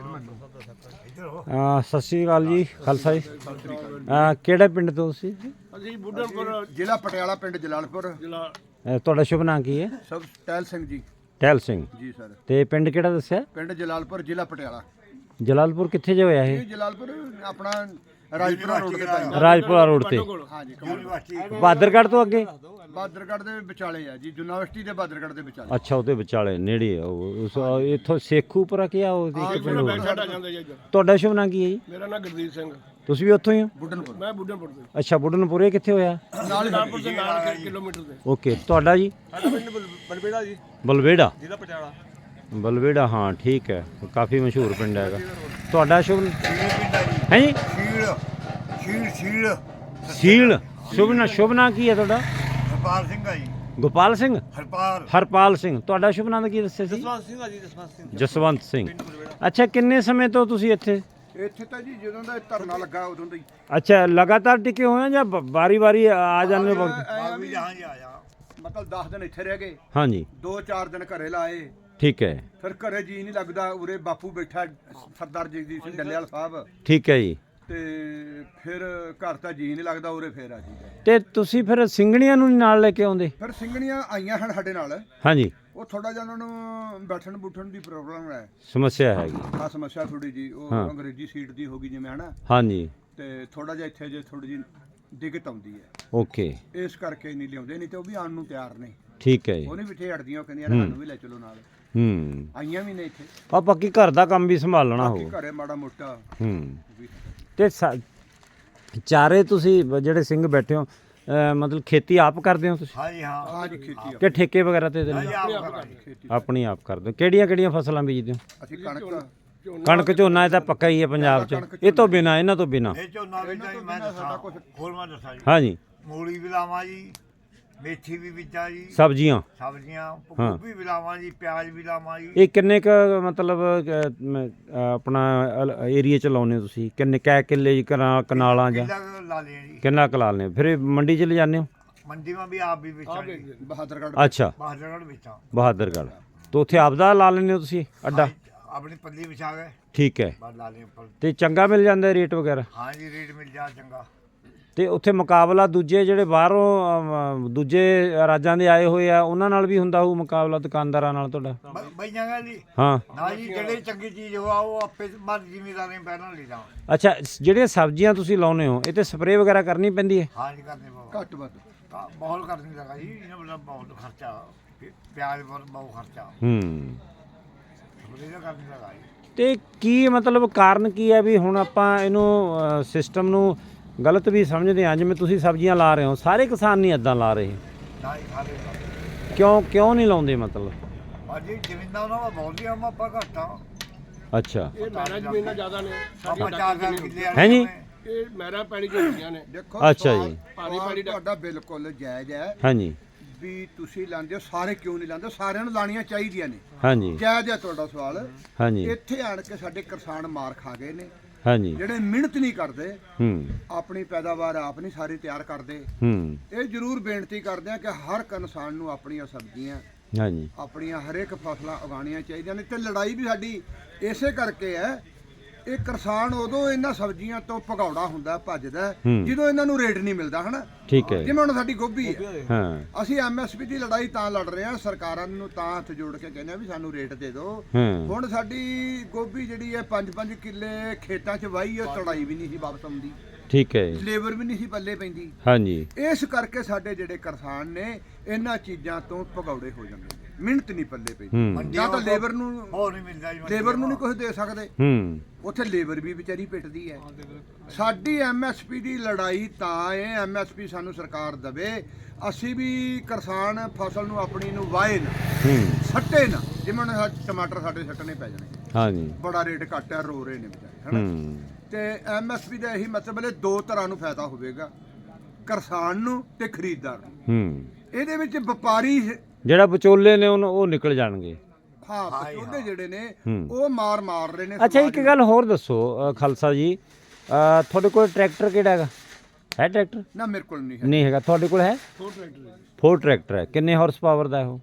ਅਹ ਸਤਿ ਸ਼੍ਰੀ ਅਕਾਲ ਜੀ ਖਾਲਸਾ ਜੀ। ਅਹ ਕਿਹੜੇ ਪਿੰਡ ਤੋਂ ਤੁਸੀਂ ਅਸੀਂ ਬੁੱਢਣਪੁਰ ਜ਼ਿਲ੍ਹਾ ਪਟਿਆਲਾ ਪਿੰਡ ਜਲਾਲਪੁਰ। ਜ਼ਿਲ੍ਹਾ ਅਹ ਤੁਹਾਡਾ ਸ਼ੁਭ ਨਾਮ ਕੀ ਹੈ? ਸਬ ਟੈਲ ਸਿੰਘ ਜੀ। ਟਹਿਲ ਸਿੰਘ। ਜੀ ਸਰ। ਤੇ ਪਿੰਡ ਕਿਹੜਾ ਦੱਸਿਆ? ਪਿੰਡ ਜਲਾਲਪੁਰ ਜ਼ਿਲ੍ਹਾ ਪਟਿਆਲਾ। ਜਲਾਲਪੁਰ ਕਿੱਥੇ ਜੇ ਹੋਇਆ ਇਹ? ਇਹ ਜਲਾਲਪੁਰ ਆਪਣਾ ਰਾਜਪੁਰਾ ਰੋਡ ਤੇ ਪੈਂਦਾ। ਰਾਜਪੁਰਾ ਰੋਡ ਤੇ। ਹਾਂਜੀ ਬਾਦਰਗੜ੍ਹ ਤੋਂ ਅੱਗੇ? ਬਾਦਰਗੜ੍ਹ ਦੇ ਵਿਚਾਲੇ ਆ ਜੀ ਯੂਨੀਵਰਸਿਟੀ ਦੇ ਬਾਦਰਗੜ੍ਹ ਦੇ ਵਿਚਾਲੇ। ਅੱਛਾ ਉਹਦੇ ਵਿਚਾਲੇ ਨੇੜੇ ਆ ਉਹ। ਉਸ ਇੱਥੋਂ ਸੇਖੂਪੁਰਾ ਕੀ ਆ ਉਹ? ਇੱਕ ਪਿੰਡ ਹੋਰ। ਸਾਡਾ ਜਾਂਦਾ ਜੀ ਇੱਧਰ। ਤੁਹਾਡਾ ਸ਼ੁਭ ਨਾਮ ਕੀ ਹੈ ਜੀ? ਮੇਰਾ ਨਾਮ ਗੁਰਦੀਪ ਸਿੰਘ। ਤੁਸੀਂ ਵੀ ਉੱਥੋਂ ਹੀ ਹੋ? ਬੁੱਢਨਪੁਰ। ਮੈਂ ਬੁੱਢਣਪੁਰ ਤੋਂ। ਅੱਛਾ ਬੁੱਢਨਪੁਰੇ ਕਿੱਥੇ ਹੋਇਆ? ਨਾਲ ਹੀ ਨਾਲਪੁਰ ਦੇ ਨਾਲ ਕੁ ਕਿਲੋਮੀਟਰ ਦੇ। ਓਕੇ ਤੁਹਾਡਾ ਜੀ? ਸਾਡਾ ਪਿੰਡ ਬਲਬੇੜਾ ਜੀ। ਬਲਵੇੜਾ। ਜ਼ਿਲ੍ਹਾ ਪਟਿਆਲਾ। ਬਲਵੇੜਾ ਹਾਂ ਠੀਕ ਹੈ। ਕਾਫੀ ਮਸ਼ਹੂਰ ਪਿੰਡ ਹੈਗਾ। ਤੁਹਾਡਾ ਸ਼ੁਭ ਹੈ ਜੀ? ਸ਼ੀਲ ਸ਼ੀਲ ਸ਼ੀਲ। ਸੀਲ? ਸ਼ੁਭ ਨਾ ਸ਼ੁਭ ਨਾਂ ਕੀ ਹੈ ਤੁਹਾਡਾ? ਹਰਪਾਲ ਸਿੰਘ ਆ ਜੀ। ਗੋਪਾਲ ਸਿੰਘ? ਹਰਪਾਲ। ਹਰਪਾਲ ਸਿੰਘ। ਤੁਹਾਡਾ ਸ਼ੁਭ ਨਾਮ ਕੀ ਦੱਸਿਆ ਸੀ? ਜਸਵੰਤ ਸਿੰਘ ਆ ਜੀ ਜਸਵੰਤ ਸਿੰਘ। ਜਸਵੰਤ ਸਿੰਘ। ਅੱਛਾ ਕਿੰਨੇ ਸਮੇਂ ਤੋਂ ਤੁਸੀਂ ਇੱਥੇ? ਇੱਥੇ ਤਾਂ ਜੀ ਜਦੋਂ ਦਾ ਧਰਨਾ ਲੱਗਾ ਉਦੋਂ ਦਾ ਹੀ। ਅੱਛਾ ਲਗਾਤਾਰ ਟਿਕੇ ਹੋਏ ਹੋ ਜਾਂ ਵਾਰੀ ਵਾਰੀ ਆ ਜਾਂਦੇ ਹੋ? ਐਂ ਵੀ ਜਹਾਂ ਜੀ ਆਇਆ ਮਤਲਬ 10 ਦਿਨ ਇੱਥੇ ਰਹਿ ਗਏ। ਹਾਂਜੀ। 2-4 ਦਿਨ ਘਰੇ ਲਾਏ। ਠੀਕ ਹੈ। ਫਿਰ ਘਰੇ ਜੀ ਨਹੀਂ ਲੱਗਦਾ ਉਰੇ ਬਾਪੂ ਬੈਠਾ ਸਰਦਾਰ ਜਗਦੀਪ ਸਿੰਘ ਡੱਲੇਵਾਲ ਸਾਹਿਬ। ਠੀਕ ਹੈ ਜੀ। ਤੇ ਫਿਰ ਘਰ ਤਾਂ ਜੀ ਨਹੀਂ ਲੱਗਦਾ ਉਰੇ ਫੇਰ ਆ ਜੀ। ਤੇ ਤੁਸੀਂ ਫਿਰ ਸਿੰਘਣੀਆਂ ਨੂੰ ਨੀ ਨਾਲ ਲੈ ਕੇ ਆਉਂਦੇ? ਫਿਰ ਸਿੰਘਣੀਆਂ ਆਈਆਂ ਹਨ ਸਾਡੇ ਨਾਲ। ਹਾਂਜੀ। ਉਹ ਥੋੜਾ ਜਿਹਾ ਉਹਨਾਂ ਨੂੰ ਬੈਠਣ ਬੁੱਠਣ ਦੀ ਪ੍ਰੋਬਲਮ ਹੈ। ਸਮੱਸਿਆ ਹੈਗੀ। ਆ ਸਮੱਸਿਆ ਥੋੜੀ ਜੀ ਉਹ ਹਾਂ। ਅੰਗਰੇਜ਼ੀ ਸੀਟ ਦੀ ਹੋ ਗਈ ਜਿਵੇਂ ਹਨਾ? ਹਾਂਜੀ। ਤੇ ਥੋੜਾ ਜਿਹਾ ਇੱਥੇ ਜੇ ਥੋੜੀ ਜੀ ਦਿੱਕਤ ਆਉਂਦੀ ਹੈ। ਓਕੇ। ਇਸ ਕਰਕੇ ਨਹੀਂ ਲਿਆਉਂਦੇ ਨਹੀਂ ਤੇ ਉਹ ਵੀ ਆਉਣ ਨੂੰ ਤਿਆਰ ਨੇ। ਠੀਕ ਹੈ ਜੀ। ਉਹਨੇ ਵੀ ਇੱਥੇ ਹਟਦੀਆਂ ਉਹ ਕਹਿੰਦੀਆਂ ਸਾਨੂੰ ਵੀ ਲੈ ਚਲੋ ਨਾਲ। ਹੂੰ। ਆਈਆਂ ਵੀ ਨੇ ਇੱਥੇ। ਆ ਪੱਕੀ ਘਰ ਦਾ ਕੰਮ ਵੀ ਸੰਭਾਲਣਾ ਬਾਕੀ ਹੋ ਘਰੇ ਮਾੜਾ ਮੋਟਾ। ਹੂੰ। ਵੀ ਤੇ ਸਾ- ਚਾਰੇ ਤੁਸੀਂ ਬ- ਜਿਹੜੇ ਸਿੰਘ ਬੈਠੇ ਹੋ ਅਹ ਮਤਲਬ ਖੇਤੀ ਆਪ ਕਰਦੇ ਹੋ ਤੁਸੀਂ? ਹਾਂ ਜੀ ਹਾਂ। ਹਾਂ ਜੀ ਖੇਤੀ ਆ ਕਿ ਠੇਕੇ ਵਗੈਰਾ ਤੇ ਦਿੰਦੇ ਹੋ? ਆਪ ਕਰਾਂਗੇ ਖੇਤੀ ਆਪਣੀ ਆਪ ਕਰਦੇ ਹੋ। ਕਿਹੜੀਆਂ ਕਿਹੜੀਆਂ ਫਸਲਾਂ ਬੀਜਦੇ ਹੋ? ਅਸੀਂ ਕਣਕ। ਕਣਕ ਝੋਨਾ ਇਹ ਤਾਂ ਪੱਕਾ ਹੀ ਹੈ ਪੰਜਾਬ 'ਚ। ਇਹ ਤੋਂ ਬਿਨਾ ਇਹਨਾਂ ਤੋਂ ਬਿਨਾ। ਇਹ ਝੋਨਾ ਵੀ ਜੀ ਮੈਂ ਦੱਸਾਂ ਹੋਰ ਮੈਂ ਦੱਸਾਂ ਜੀ। ਹਾਂਜੀ। ਮੂਲੀ ਵੀ ਲਾਵਾਂ ਜੀ। ਮੇਥੀ ਵੀ ਬੀਜਾਂ ਜੀ ਸਬਜ਼ੀਆਂ? ਸਬਜ਼ੀਆਂ ਗੋਭੀ ਵੀ ਲਾਵਾਂ ਜੀ ਪਿਆਜ਼ ਵੀ ਲਾਵਾਂ ਜੀ। ਇਹ ਕਿੰਨੇ ਕ ਮਤਲਬ ਮ, ਆਪਣਾ ਏਰੀਆ ਚ ਲਾਉਨੇ ਹੋ ਤੁਸੀਂ? ਕਿੰਨੇ ਕੈ ਕਿੱਲੇ ਜੀ ਕਨਾ ਕਨਾਲਾਂ ਜਾਂ? ਕਿੱਲਾ ਕੁ ਲਾ ਲਿਆ ਜੀ। ਕਿੰਨਾ ਕਲਾ ਲੈਂਦੇ ਹੋ? ਫਿਰ ਇਹ ਮੰਡੀ ਚ ਲਿਜਾਨੇ ਹੋ? ਮੰਡੀ ਮੈਂ ਵੀ ਆਪ ਵੀ ਵੇਚਾਂ ਜੀ। ਬਹਾਦਰਗੜ੍ਹ। ਅੱਛਾ। ਬਾਹਰਗੜ ਵੇਚਾਂ। ਬਹਾਦਰਗੜ੍ਹ। ਤੋਂ ਉੱਥੇ ਆਪਦਾ ਲਾ ਲੈਂਦੇ ਹੋ ਤੁਸੀਂ ਅੱਡਾ? ਆਪਣੀ ਪੱਲੀ ਵਿਛਾ ਗਏ ਠੀਕ ਹੈ। ਬਾਹਰ ਲਾ ਲਿਆ ਉੱਪਰ। ਤੇ ਚੰਗਾ ਮਿਲ ਜਾਂਦਾ ਰੇਟ ਵਗੈਰਾ? ਹਾਂ ਜੀ ਰੇਟ ਮਿਲ ਜਾ ਚੰਗਾ। ਤੇ ਉੱਥੇ ਮੁਕਾਬਲਾ ਦੂਜੇ ਜਿਹੜੇ ਬਾਹਰੋਂ ਦੂਜੇ ਰਾਜਾਂ ਦੇ ਆਏ ਹੋਏ ਆ ਉਹਨਾਂ ਨਾਲ ਵੀ ਹੁੰਦਾ ਹੋਊ ਮੁਕਾਬਲਾ ਦੁਕਾਨਦਾਰਾਂ ਨਾਲ ਤੁਹਾਡਾ? ਬ- ਬਈਆਂ ਗਾ ਜੀ। ਹਾਂ। ਨਾ ਜੀ ਜਿਹੜੇ ਚੰਗੀ ਚੀਜ਼ ਹੋ ਆ ਉਹ ਆਪੇ ਮਰ ਜ਼ਿਮੀਦਾਰਾਂ ਨੇ ਪਹਿਲਾਂ ਲੈ ਜਾਵਾਂ ਅੱਛਾ ਜਿਹੜੀਆਂ ਸਬਜ਼ੀਆਂ ਤੁਸੀਂ ਲਾਉਨੇ ਹੋ ਇਹ ਤੇ ਸਪਰੇਅ ਵਗੈਰਾ ਕਰਨੀ ਪੈਂਦੀ ਹੈ? ਹਾਂ ਜੀ ਕਰਦੇ ਬਾਬਾ ਘੱਟ ਵੱਧ। ਤਾਂ ਬਹੁਤ ਕਰਨੀ ਲਗਾ ਜੀ ਇਹਨਾਂ ਵੱਲੋਂ ਬਹੁਤ ਖਰਚਾ ਪਿ- ਪਿਆਜ਼ ਪਰ ਬਹੁਤ ਖਰਚਾ। ਹੂੰ। ਬਰੇਦਾ ਕਰਨੀ ਲਗਾ ਜੀ। ਤੇ ਕੀ ਮਤਲਬ ਕਾਰਨ ਕੀ ਹੈ ਵੀ ਹੁਣ ਆਪਾਂ ਇਹਨੂੰ ਸਿਸਟਮ ਨੂੰ ਗਲਤ ਵੀ ਸਮਝਦੇ ਹਾਂ ਜਿਵੇਂ ਤੁਸੀਂ ਸਬਜ਼ੀਆਂ ਲਾ ਰਹੇ ਹੋ ਸਾਰੇ ਕਿਸਾਨ ਨਹੀਂ ਇਦਾਂ ਲਾ ਰਹੇ। ਖਾਲੇ ਕਿਉਂ ਕਿਉਂ ਨਹੀਂ ਲਾਉਂਦੇ ਮਤਲਬ? ਅੱਜ ਜ਼ਮੀਨਾਂ ਉਹਨਾਂ ਦਾ ਬਹੁਤ ਹੀ ਆਮ ਆਪਾਂ ਘੱਟਾ। ਅੱਛਾ। ਇਹ ਮੇਰਾ ਜ਼ਮੀਨਾਂ ਜ਼ਿਆਦਾ ਨੇ। ਆਪਾਂ ਚਾਰ ਚਾਰ ਕਿੱਲੇ ਹੈ ਜੀ? ਇਹ ਮੇਰਾ ਪੈੜੀ ਝੋਟੀਆਂ ਨੇ। ਦੇਖੋ ਅੱਛਾ ਸਵਾਲ- ਜੀ। ਭਾਰੀ ਸਵਾਲ ਭਾਰੀ ਡਾ- ਤੁਹਾਡਾ ਬਿਲਕੁਲ ਜਾਇਜ਼ ਹੈ ਹਾਂਜੀ ਵੀ ਤੁਸੀਂ ਲਾਉਂਦੇ ਹੋ ਸਾਰੇ ਕਿਉਂ ਨਹੀਂ ਲਾਉਂਦੇ? ਸਾਰਿਆਂ ਨੂੰ ਲਾਣੀਆਂ ਚਾਹੀਦੀਆਂ ਨੇ। ਹਾਂਜੀ ਜਾਇਜ਼ ਹੈ ਤੁਹਾਡਾ ਸਵਾਲ। ਹਾਂਜੀ ਇੱਥੇ ਆਣ ਕੇ ਸਾਡੇ ਕਿਸਾਨ ਮਾਰ ਖਾ ਗਏ ਨੇ। ਹਾਂਜੀ। ਜਿਹੜੇ ਮਿਹਨਤ ਨਹੀਂ ਕਰਦੇ ਹੂੰ। ਆਪਣੀ ਪੈਦਾਵਾਰ ਆਪ ਨਹੀਂ ਸਾਰੀ ਤਿਆਰ ਕਰਦੇ। ਹੂੰ। ਇਹ ਜ਼ਰੂਰ ਬੇਨਤੀ ਕਰਦੇ ਆ ਕਿ ਹਰ ਇੱਕ ਇਨਸਾਨ ਨੂੰ ਆਪਣੀਆਂ ਸਬਜ਼ੀਆਂ ਹਾਂਜੀ। ਆਪਣੀਆਂ ਹਰੇਕ ਫਸਲਾਂ ਉਗਾਉਣੀਆਂ ਚਾਹੀਦੀਆਂ ਨੇ ਤੇ ਲੜਾਈ ਵੀ ਸਾਡੀ ਇਸੇ ਕਰਕੇ ਹੈ ਇਹ ਕਿਸਾਨ ਉਦੋਂ ਇਹਨਾਂ ਸਬਜ਼ੀਆਂ ਤੋਂ ਭਗੌੜਾ ਹੁੰਦਾ ਭੱਜਦਾ ਹੈ, ਹੂੰ। ਜਦੋਂ ਇਹਨਾਂ ਨੂੰ ਰੇਟ ਨਹੀਂ ਮਿਲਦਾ ਹਨਾ? ਠੀਕ ਹੈ। ਜਿਵੇਂ ਹੁਣ ਸਾਡੀ ਗੋਭੀ ਹੈ। ਹਾਂ। ਅਸੀਂ ਐਮਐਸਪੀ ਦੀ ਲੜਾਈ ਤਾਂ ਲੜ ਰਹੇ ਹਾਂ ਸਰਕਾਰਾਂ ਨੂੰ ਤਾਂ ਹੱਥ ਜੋੜ ਕੇ ਕਹਿੰਦੇ ਆ ਵੀ ਸਾਨੂੰ ਰੇਟ ਦੇ ਦਿਓ। ਹਾਂ। ਹੁਣ ਸਾਡੀ ਗੋਭੀ ਜਿਹੜੀ ਹੈ 5-5 ਕਿੱਲੇ ਖੇਤਾਂ 'ਚ ਵਾਹੀ ਉਹ ਤੜਾਈ ਵੀ ਨਹੀਂ ਸੀ ਵਾਪਸ ਆਉਂਦੀ। ਠੀਕ ਹੈ। ਲੇਬਰ ਵੀ ਨਹੀਂ ਸੀ ਪੱਲੇ ਪੈਂਦੀ। ਹਾਂਜੀ। ਇਸ ਕਰਕੇ ਸਾਡੇ ਜਿਹੜੇ ਕਿਸਾਨ ਨੇ ਇਹਨਾਂ ਚੀਜ਼ਾਂ ਤੋਂ ਭਗੌੜੇ ਹੋ ਜਾਂਦੇ ਨੇ। ਮਿਹਨਤ ਨਹੀਂ ਪੱਲੇ ਹੂੰ। ਜਾਂ ਤਾਂ ਲੇਬਰ ਨੂੰ ਹੋਰ ਨਹੀਂ ਮਿਲਦਾ ਜੀ ਲੇਬਰ ਨੂੰ ਨਹੀਂ ਕੁਝ ਦੇ ਸਕਦੇ। ਹੂੰ। ਉੱਥੇ ਲੇਬਰ ਵੀ ਵਿਚਾਰੀ ਪਿੱਟਦੀ ਹੈ। ਸਾਡੀ ਐਮਐਸਪੀ ਦੀ ਲੜਾਈ ਤਾਂ ਹੈ ਐਮਐਸਪੀ ਸਾਨੂੰ ਸਰਕਾਰ ਦਵੇ। ਅਸੀਂ ਵੀ ਕਿਸਾਨ ਫਸਲ ਨੂੰ ਆਪਣੀ ਨੂੰ ਵਾਏ ਨਾ ਹੂੰ। ਸੱਟੇ ਨਾ ਜਿਵੇਂ ਹੁਣ ਟਮਾਟਰ ਸਾਡੇ ਸੱਟਣੇ ਪੈ ਜਾਣੇ। ਹਾਂਜੀ ਬੜਾ ਰੇਟ ਘੱਟ ਹੈ ਰੋ ਰਹੇ ਨੇ ਵਿਚਾਰੇ ਹਨਾ? ਹੂੰ। ਤੇ ਐਮਐਸਪੀ ਦਾ ਇਹੀ ਮਤਲਬ ਹੈ ਦੋ ਤਰ੍ਹਾਂ ਨੂੰ ਫਾਇਦਾ ਹੋਵੇਗਾ। ਕਿਸਾਨ ਨੂੰ ਤੇ ਖਰੀਦਦਾਰ ਨੂੰ। ਹੂੰ। ਇਹਦੇ ਵਿੱਚ ਵਪਾਰੀ ਜਿਹੜਾ ਵਿਚੋਲੇ ਨੇ ਉਹਨੂੰ ਉਹ ਨਿਕਲ ਜਾਣਗੇ। ਹਾਂ ਵਿਚੋਲੇ ਜਿਹੜੇ ਨੇ। ਉਹ ਮਾਰ ਮਾਰ ਰਹੇ ਨੇ ਅੱਛਾ ਇੱਕ ਗੱਲ ਹੋਰ ਦੱਸੋ ਅ, ਖਾਲਸਾ ਜੀ। ਅ, ਤੁਹਾਡੇ ਕੋਲ ਟਰੈਕਟਰ ਕਿਹੜਾ ਹੈਗਾ? ਹੈ ਟਰੈਕਟਰ? ਨਾ ਮੇਰੇ ਕੋਲ ਨਹੀਂ ਹੈ ਨਹੀਂ ਹੈਗਾ। ਤੁਹਾਡੇ ਕੋਲ ਹੈ? ਫੋਰ ਟਰੈਕਟਰ ਹੈ ਜੀ। ਫੋਰ ਟਰੈਕਟਰ ਹੈ। ਕਿੰਨੇ ਹਾਰਸ ਪਾਵਰ ਦਾ ਹੈ ਉਹ?